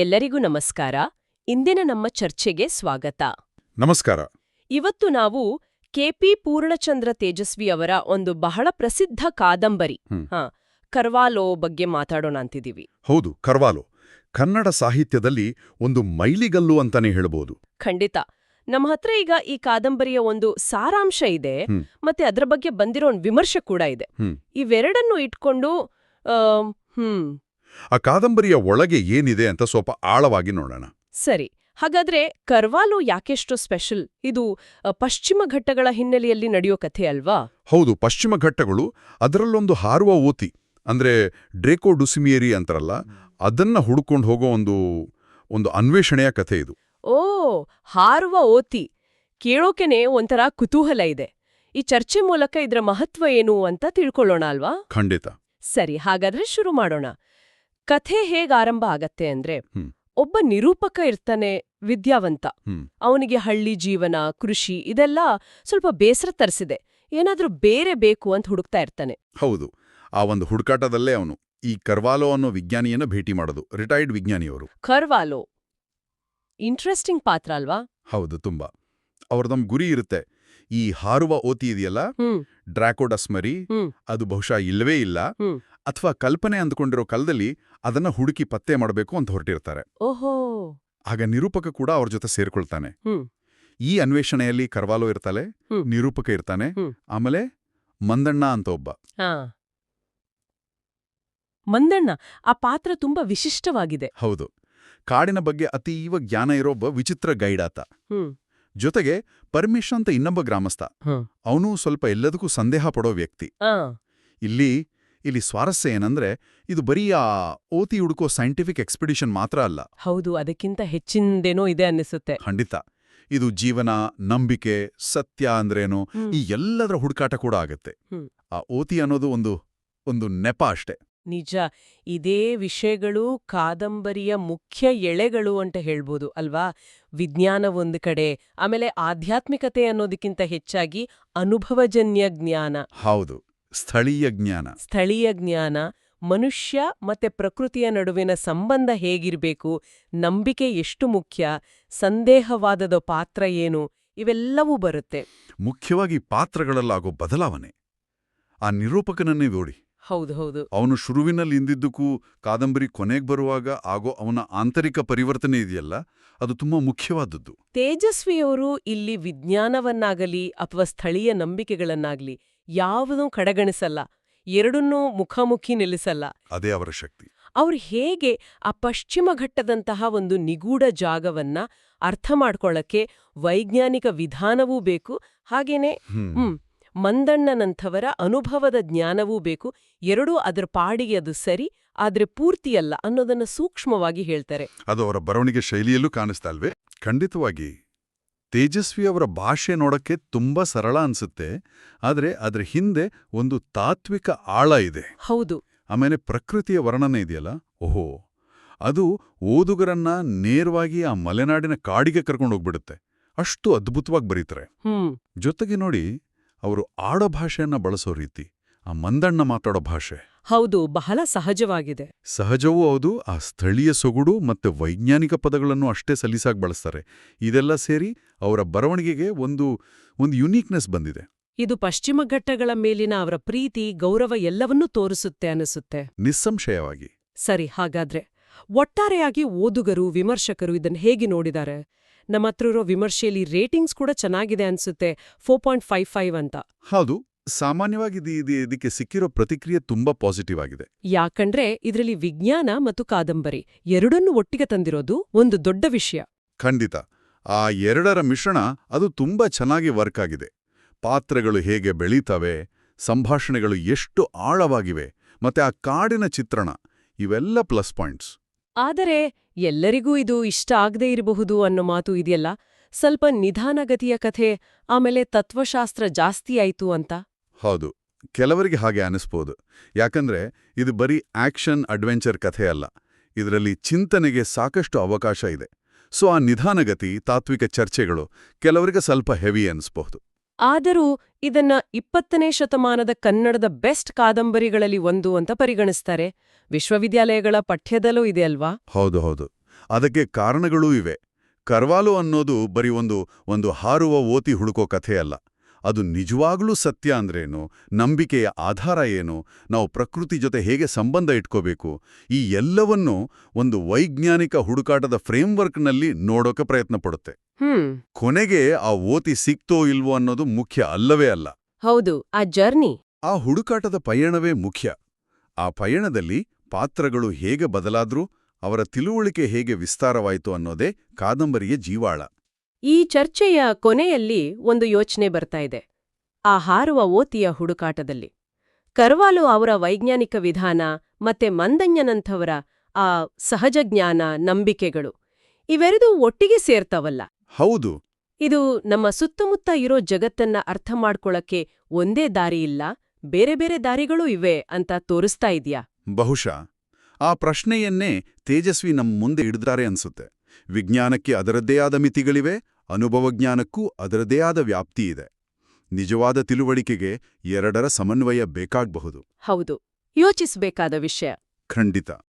ಎಲ್ಲರಿಗೂ ನಮಸ್ಕಾರ. ಇಂದಿನ ನಮ್ಮ ಚರ್ಚೆಗೆ ಸ್ವಾಗತ. ನಮಸ್ಕಾರ. ಇವತ್ತು ನಾವು ಕೆಪಿ ಪೂರ್ಣಚಂದ್ರ ತೇಜಸ್ವಿ ಅವರ ಒಂದು ಬಹಳ ಪ್ರಸಿದ್ಧ ಕಾದಂಬರಿ ಹ್ಮ್. ಕರ್ವಾಲೋ ಬಗ್ಗೆ ಮಾತಾಡೋಣ ಅಂತಿದ್ದೀವಿ. ಹೌದು ಕರ್ವಾಲೋ. ಕನ್ನಡ ಸಾಹಿತ್ಯದಲ್ಲಿ ಒಂದು ಮೈಲಿಗಲ್ಲು ಅಂತಾನೆ ಹೇಳಬಹುದು ಖಂಡಿತ. ನಮ್ಮ ಹತ್ರ ಈಗ ಈ ಕಾದಂಬರಿಯ ಒಂದು ಸಾರಾಂಶ ಇದೆ. ಮತ್ತೆ ಅದರ ಬಗ್ಗೆ ಬಂದಿರೋ ಒಂದು ವಿಮರ್ಶೆ ಕೂಡ ಇದೆ. ಇವೆರಡನ್ನು ಇಟ್ಕೊಂಡು ಹ್ಮ್ ಆ ಕಾದಂಬರಿಯ ಒಳಗೆ ಏನಿದೆ ಅಂತ ಸ್ವಲ್ಪ ಆಳವಾಗಿ ನೋಡೋಣ. ಸರಿ ಹಾಗಾದ್ರೆ ಕರ್ವಾಲು ಯಾಕೆಷ್ಟು ಸ್ಪೆಷಲ್? ಇದು ಪಶ್ಚಿಮ ಘಟ್ಟಗಳ ಹಿನ್ನೆಲೆಯಲ್ಲಿ ನಡೆಯೋ ಕಥೆ ಅಲ್ವಾ? ಹೌದು ಪಶ್ಚಿಮ ಘಟ್ಟಗಳು ಅದರಲ್ಲೊಂದು ಹಾರುವ ಓತಿ ಅಂದ್ರೆ ಡ್ರೇಕೋ ಡುಸಿಮಿಯರಿ ಅಂತಾರಲ್ಲ ಅದನ್ನ ಹುಡುಕೊಂಡು ಹೋಗೋ ಒಂದು ಒಂದು ಅನ್ವೇಷಣೆಯ ಕಥೆ ಇದು. ಓ ಹಾರುವ ಓತಿ. ಕೇಳೋಕೆನೆ ಒಂಥರ ಕುತೂಹಲ ಇದೆ. ಈ ಚರ್ಚೆ ಮೂಲಕ ಇದರ ಮಹತ್ವ ಏನು ಅಂತ ತಿಳ್ಕೊಳ್ಳೋಣ ಅಲ್ವಾ? ಖಂಡಿತ. ಸರಿ ಹಾಗಾದ್ರೆ ಶುರು ಮಾಡೋಣ. ಕಥೆ ಹೇಗ್ ಆರಂಭ ಆಗತ್ತೆ ಅಂದ್ರೆ. ಒಬ್ಬ ನಿರೂಪಕ ಇರ್ತಾನೆ ವಿದ್ಯಾವಂತ. ಅವನಿಗೆ ಹಳ್ಳಿ ಜೀವನ ಕೃಷಿ ಇದೆಲ್ಲ ಸ್ವಲ್ಪ ಬೇಸರ ತರಿಸಿದೆ. ಏನಾದ್ರೂ ಬೇರೆ ಬೇಕು ಅಂತ ಹುಡುಕ್ತಾ ಇರ್ತಾನೆ. ಹೌದು. ಆ ಒಂದು ಹುಡುಕಾಟದಲ್ಲೇ ಅವನು ಈ ಕರ್ವಾಲೋ ಅನ್ನೋ ವಿಜ್ಞಾನಿಯನ್ನ ಭೇಟಿ ಮಾಡೋದು ರಿಟೈರ್ಡ್ ವಿಜ್ಞಾನಿಯವರು. ಕರ್ವಾಲೋ. ಇಂಟ್ರೆಸ್ಟಿಂಗ್ ಪಾತ್ರ ಅಲ್ವಾ? ಹೌದು ತುಂಬಾ. ಅವ್ರದೊಂದು ಗುರಿ ಇರುತ್ತೆ. ಈ ಹಾರುವ ಓತಿ ಇದೆಯಲ್ಲ? ಡ್ರಾಕೋಡಸ್ಮರಿ. ಅದು ಬಹುಶಃ ಇಲ್ಲವೇ ಇಲ್ಲ. ಅಥವಾ ಕಲ್ಪನೆ ಅಂದ್ಕೊಂಡಿರೋ ಕಾಲದಲ್ಲಿ ಅದನ್ನ ಹುಡುಕಿ ಪತ್ತೆ ಮಾಡಬೇಕು ಅಂತ ಹೊರಟಿರ್ತಾರೆ. ಓಹೋ. ಆಗ ನಿರೂಪಕ ಕೂಡ ಅವ್ರ ಜೊತೆ ಸೇರ್ಕೊಳ್ತಾನೆ. ಈ ಅನ್ವೇಷಣೆಯಲ್ಲಿ ಕರ್ವಾಲೋ ಇರ್ತಾಳೆ ನಿರೂಪಕ ಇರ್ತಾನೆ ಆಮೇಲೆ ಮಂದಣ್ಣ ಅಂತ ಒಬ್ಬ. ಮಂದಣ್ಣ ಆ ಪಾತ್ರ ತುಂಬಾ ವಿಶಿಷ್ಟವಾಗಿದೆ. ಹೌದು. ಕಾಡಿನ ಬಗ್ಗೆ ಅತೀವ ಜ್ಞಾನ ಇರೋ ಒಬ್ಬ ವಿಚಿತ್ರ ಗೈಡ್ ಆತ. ಹ್ಮ್. ಜೊತೆಗೆ ಪರಮೇಶ್ ಅಂತ ಇನ್ನೊಬ್ಬ ಗ್ರಾಮಸ್ಥ. ಅವನು ಸ್ವಲ್ಪ ಎಲ್ಲದಕ್ಕೂ ಸಂದೇಹ ಪಡೋ ವ್ಯಕ್ತಿ. ಇಲ್ಲಿ ಇಲ್ಲಿ ಸ್ವಾರಸ್ಯ ಏನಂದ್ರೆ ಇದು ಬರೀ ಆ ಓತಿ ಹುಡುಕೋ ಸೈಂಟಿಫಿಕ್ ಎಕ್ಸ್ಪಿಡಿಷನ್ ಮಾತ್ರ ಅಲ್ಲ. ಹೌದು ಅದಕ್ಕಿಂತ ಹೆಚ್ಚಿನದೇನೋ ಇದೆ ಅನ್ನಿಸುತ್ತೆ. ಖಂಡಿತ. ಇದು ಜೀವನ ನಂಬಿಕೆ ಸತ್ಯ ಅಂದ್ರೇನು ಈ ಎಲ್ಲದರ ಹುಡುಕಾಟ ಕೂಡ ಆಗುತ್ತೆ. ಆ ಓತಿ ಅನ್ನೋದು ಒಂದು ಒಂದು ನೆಪ ಅಷ್ಟೆ. ನಿಜ ಇದೇ ವಿಷಯಗಳು ಕಾದಂಬರಿಯ ಮುಖ್ಯ ಎಳೆಗಳು ಅಂತ ಹೇಳ್ಬೋದು ಅಲ್ವಾ? ವಿಜ್ಞಾನ ಒಂದು ಕಡೆ ಆಮೇಲೆ ಆಧ್ಯಾತ್ಮಿಕತೆ ಅನ್ನೋದಕ್ಕಿಂತ ಹೆಚ್ಚಾಗಿ ಅನುಭವಜನ್ಯ ಜ್ಞಾನ. ಹೌದು ಸ್ಥಳೀಯ ಜ್ಞಾನ. ಸ್ಥಳೀಯ ಜ್ಞಾನ ಮನುಷ್ಯ ಮತ್ತೆ ಪ್ರಕೃತಿಯ ನಡುವಿನ ಸಂಬಂಧ ಹೇಗಿರಬೇಕು ನಂಬಿಕೆ ಎಷ್ಟು ಮುಖ್ಯ ಸಂದೇಹವಾದದ ಪಾತ್ರ ಏನು ಇವೆಲ್ಲವೂ ಬರುತ್ತೆ. ಮುಖ್ಯವಾಗಿ ಪಾತ್ರಗಳಲ್ಲಾಗೋ ಬದಲಾವಣೆ. ಆ ನಿರೂಪಕನನ್ನೇ ನೋಡಿ. ಹೌದು ಹೌದು. ಅವನು ಶುರುವಿನಲ್ಲಿ ಇಂದಿದ್ದಕ್ಕೂ ಕಾದಂಬರಿ ಕೊನೆಗೆ ಬರುವಾಗ ಆಗೋ ಅವನ ಆಂತರಿಕ ಪರಿವರ್ತನೆ ಇದೆಯಲ್ಲ ಅದು ತುಂಬಾ ಮುಖ್ಯವಾದದ್ದು. ತೇಜಸ್ವಿಯವರು ಇಲ್ಲಿ ವಿಜ್ಞಾನವನ್ನಾಗಲಿ ಅಥವಾ ಸ್ಥಳೀಯ ನಂಬಿಕೆಗಳನ್ನಾಗಲಿ ಯಾವುದೂ ಕಡೆಗಣಿಸಲ್ಲ ಎರಡನ್ನೂ ಮುಖಾಮುಖಿ ನಿಲ್ಲಿಸಲ್ಲ. ಅದೇ ಅವರ ಶಕ್ತಿ. ಅವರು ಹೇಗೆ ಆ ಪಶ್ಚಿಮ ಘಟ್ಟದಂತಹ ಒಂದು ನಿಗೂಢ ಜಾಗವನ್ನ ಅರ್ಥ ಮಾಡ್ಕೊಳ್ಳಕ್ಕೆ ವೈಜ್ಞಾನಿಕ ವಿಧಾನವೂ ಬೇಕು ಹಾಗೇನೆ ಹ್ಮ್. ಮಂದಣ್ಣನಂಥವರ ಅನುಭವದ ಜ್ಞಾನವೂ ಬೇಕು. ಎರಡೂ ಅದರ ಪಾಡಿಗೆ ಅದು ಸರಿ ಆದ್ರೆ ಪೂರ್ತಿಯಲ್ಲ ಅನ್ನೋದನ್ನ ಸೂಕ್ಷ್ಮವಾಗಿ ಹೇಳ್ತಾರೆ. ಅದು ಅವರ ಬರವಣಿಗೆ ಶೈಲಿಯಲ್ಲೂ ಕಾಣಿಸ್ತಾ ಅಲ್ವೇ ಖಂಡಿತವಾಗಿ. ತೇಜಸ್ವಿ ಅವರ ಭಾಷೆ ನೋಡಕ್ಕೆ ತುಂಬಾ ಸರಳ ಅನ್ಸುತ್ತೆ ಆದರೆ ಅದರ ಹಿಂದೆ ಒಂದು ತಾತ್ವಿಕ ಆಳ ಇದೆ. ಹೌದು. ಆಮೇಲೆ ಪ್ರಕೃತಿಯ ವರ್ಣನೆ ಇದೆಯಲ್ಲ? ಓಹೋ. ಅದು ಓದುಗರನ್ನ ನೇರವಾಗಿ ಆ ಮಲೆನಾಡಿನ ಕಾಡಿಗೆ ಕರ್ಕೊಂಡು ಹೋಗ್ಬಿಡುತ್ತೆ ಅಷ್ಟು ಅದ್ಭುತವಾಗಿ ಬರೀತಾರೆ. ಜೊತೆಗೆ ನೋಡಿ ಅವರು ಆಡೋ ಭಾಷೆಯನ್ನ ಬಳಸೋ ರೀತಿ ಆ ಮಂದಣ್ಣ ಮಾತಾಡೋ ಭಾಷೆ. ಹೌದು ಬಹಳ ಸಹಜವಾಗಿದೆ. ಸಹಜವೂ ಹೌದು ಆ ಸ್ಥಳೀಯ ಸೊಗುಡು ಮತ್ತೆ ವೈಜ್ಞಾನಿಕ ಪದಗಳನ್ನು ಅಷ್ಟೇ ಸಲೀಸಾಗಿ ಬಳಸ್ತಾರೆ. ಇದೆಲ್ಲ ಸೇರಿ ಅವರ ಬರವಣಿಗೆಗೆ ಒಂದು ಒಂದು ಯುನೀಕ್ನೆಸ್ ಬಂದಿದೆ. ಇದು ಪಶ್ಚಿಮ ಘಟ್ಟಗಳ ಮೇಲಿನ ಅವರ ಪ್ರೀತಿ ಗೌರವ ಎಲ್ಲವನ್ನೂ ತೋರಿಸುತ್ತೆ ಅನಿಸುತ್ತೆ. ನಿಸ್ಸಂಶಯವಾಗಿ. ಸರಿ ಹಾಗಾದ್ರೆ ಒಟ್ಟಾರೆಯಾಗಿ ಓದುಗರು ವಿಮರ್ಶಕರು ಇದನ್ನು ಹೇಗೆ ನೋಡಿದ್ದಾರೆ? ನಮ್ಮ ಹತ್ರ ಇರೋ ವಿಮರ್ಶೆಯಲ್ಲಿ ರೇಟಿಂಗ್ಸ್ ಕೂಡ ಚೆನ್ನಾಗಿದೆ ಅನ್ಸುತ್ತೆ. ಫೋರ್ ಪಾಯಿಂಟ್ ಫೈವ್ ಫೈವ್ ಅಂತ. ಹೌದು. ಸಾಮಾನ್ಯವಾಗಿ ಇದು- ಇದು- ಇದಕ್ಕೆ ಸಿಕ್ಕಿರೋ ಪ್ರತಿಕ್ರಿಯೆ ತುಂಬಾ ಪಾಸಿಟಿವ್ ಆಗಿದೆ. ಯಾಕಂದ್ರೆ ಇದರಲ್ಲಿ ವಿಜ್ಞಾನ ಮತ್ತು ಕಾದಂಬರಿ ಎರಡನ್ನೂ ಒಟ್ಟಿಗೆ ತಂದಿರೋದು ಒಂದು ದೊಡ್ಡ ವಿಷಯ. ಖಂಡಿತ. ಆ ಎರಡರ ಮಿಶ್ರಣ ಅದು ತುಂಬಾ ಚೆನ್ನಾಗಿ ವರ್ಕ್ ಆಗಿದೆ. ಪಾತ್ರಗಳು ಹೇಗೆ ಬೆಳೀತವೆ ಸಂಭಾಷಣೆಗಳು ಎಷ್ಟು ಆಳವಾಗಿವೆ ಮತ್ತೆ ಆ ಕಾಡಿನ ಚಿತ್ರಣ ಇವೆಲ್ಲ ಪ್ಲಸ್ ಪಾಯಿಂಟ್ಸ್. ಆದರೆ ಎಲ್ಲರಿಗೂ ಇದು ಇಷ್ಟ ಆಗದೇ ಇರಬಹುದು ಅನ್ನೋ ಮಾತು ಇದೆಯಲ್ಲ? ಸ್ವಲ್ಪ ನಿಧಾನಗತಿಯ ಕಥೆ, ಆಮೇಲೆ ತತ್ವಶಾಸ್ತ್ರ ಜಾಸ್ತಿ ಆಯ್ತು ಅಂತ? ಹೌದು. ಕೆಲವರಿಗೆ ಹಾಗೆ ಅನಿಸ್ಬೋದು. ಯಾಕಂದ್ರೆ ಇದು ಬರೀ ಆಕ್ಷನ್, ಅಡ್ವೆಂಚರ್ ಕಥೆ ಅಲ್ಲ. ಇದರಲ್ಲಿ ಚಿಂತನೆಗೆ ಸಾಕಷ್ಟು ಅವಕಾಶ ಇದೆ. ಸೊ ಆ ನಿಧಾನಗತಿ, ತಾತ್ವಿಕ ಚರ್ಚೆಗಳು ಕೆಲವರಿಗೆ ಸ್ವಲ್ಪ ಹೆವಿ ಅನಿಸ್ಬಹುದು. ಆದರೂ ಇದನ್ನ ಇಪ್ಪತ್ತನೇ ಶತಮಾನದ ಕನ್ನಡದ ಬೆಸ್ಟ್ ಕಾದಂಬರಿಗಳಲ್ಲಿ ಒಂದು ಅಂತ ಪರಿಗಣಿಸ್ತಾರೆ. ವಿಶ್ವವಿದ್ಯಾಲಯಗಳ ಪಠ್ಯದಲ್ಲೂ ಇದೆ ಅಲ್ವಾ? ಹೌದು ಹೌದು. ಅದಕ್ಕೆ ಕಾರಣಗಳೂ ಇವೆ. ಕರ್ವಾಲು ಅನ್ನೋದು ಬರೀ ಒಂದು ಒಂದು ಹಾರುವ ಓತಿ ಹುಡುಕೋ ಕಥೆಯಲ್ಲ. ಅದು ನಿಜವಾಗ್ಲೂ ಸತ್ಯ ಅಂದ್ರೇನು? ನಂಬಿಕೆಯ ಆಧಾರ ಏನು? ನಾವು ಪ್ರಕೃತಿ ಜೊತೆ ಹೇಗೆ ಸಂಬಂಧ ಇಟ್ಕೋಬೇಕು? ಈ ಎಲ್ಲವನ್ನೂ ಒಂದು ವೈಜ್ಞಾನಿಕ ಹುಡುಕಾಟದ ಫ್ರೇಮ್ವರ್ಕ್ನಲ್ಲಿ ನೋಡೋಕೆ ಪ್ರಯತ್ನ ಪಡುತ್ತೆ. ಕೊನೆಗೆ ಆ ಓತಿ ಸಿಕ್ತೋ ಇಲ್ವೋ ಅನ್ನೋದು ಮುಖ್ಯ ಅಲ್ಲವೇ ಅಲ್ಲ. ಹೌದು ಆ ಜರ್ನಿ. ಆ ಹುಡುಕಾಟದ ಪಯಣವೇ ಮುಖ್ಯ. ಆ ಪಯಣದಲ್ಲಿ ಪಾತ್ರಗಳು ಹೇಗೆ ಬದಲಾದ್ರೂ ಅವರ ತಿಳುವಳಿಕೆ ಹೇಗೆ ವಿಸ್ತಾರವಾಯಿತು ಅನ್ನೋದೇ ಕಾದಂಬರಿಯ ಜೀವಾಳ. ಈ ಚರ್ಚೆಯ ಕೊನೆಯಲ್ಲಿ ಒಂದು ಯೋಚನೆ ಬರ್ತಾ ಇದೆ. ಆ ಹಾರುವ ಓತಿಯ ಹುಡುಕಾಟದಲ್ಲಿ. ಕರ್ವಾಲು ಅವರ ವೈಜ್ಞಾನಿಕ ವಿಧಾನ ಮತ್ತೆ ಮಂದඤ್ಯನಂಥವರ ಆ ಸಹಜ ಜ್ಞಾನ ನಂಬಿಕೆಗಳು ಇವೆರಡೂ ಒಟ್ಟಿಗೆ ಸೇರ್ತಾವಲ್ಲ. ಹೌದು. ಇದು ನಮ್ಮ ಸುತ್ತಮುತ್ತ ಇರೋ ಜಗತ್ತನ್ನ ಅರ್ಥ ಮಾಡ್ಕೊಳಕ್ಕೆ ಒಂದೇ ದಾರಿ ಇಲ್ಲ ಬೇರೆ ಬೇರೆ ದಾರಿಗಳೂ ಇವೆ ಅಂತ ತೋರಿಸ್ತಾ ಇದೆಯಾ? ಬಹುಶಃ. ಆ ಪ್ರಶ್ನೆಯನ್ನೇ ತೇಜಸ್ವಿ ನಮ್ಮ ಮುಂದೆ ಇಡಿದಾರೆ ಅನ್ಸುತ್ತೆ. ವಿಜ್ಞಾನಕ್ಕೆ ಅದರದ್ದೇ ಆದ ಮಿತಿಗಳಿವೆ ಅನುಭವಜ್ಞಾನಕ್ಕೂ ಅದರದೇ ಆದ ವ್ಯಾಪ್ತಿ ಇದೆ. ನಿಜವಾದ ತಿಳುವಳಿಕೆಗೆ ಎರಡರ ಸಮನ್ವಯ ಬೇಕಾಗಬಹುದು. ಹೌದು. ಯೋಚಿಸಬೇಕಾದ ವಿಷಯ. ಖಂಡಿತ.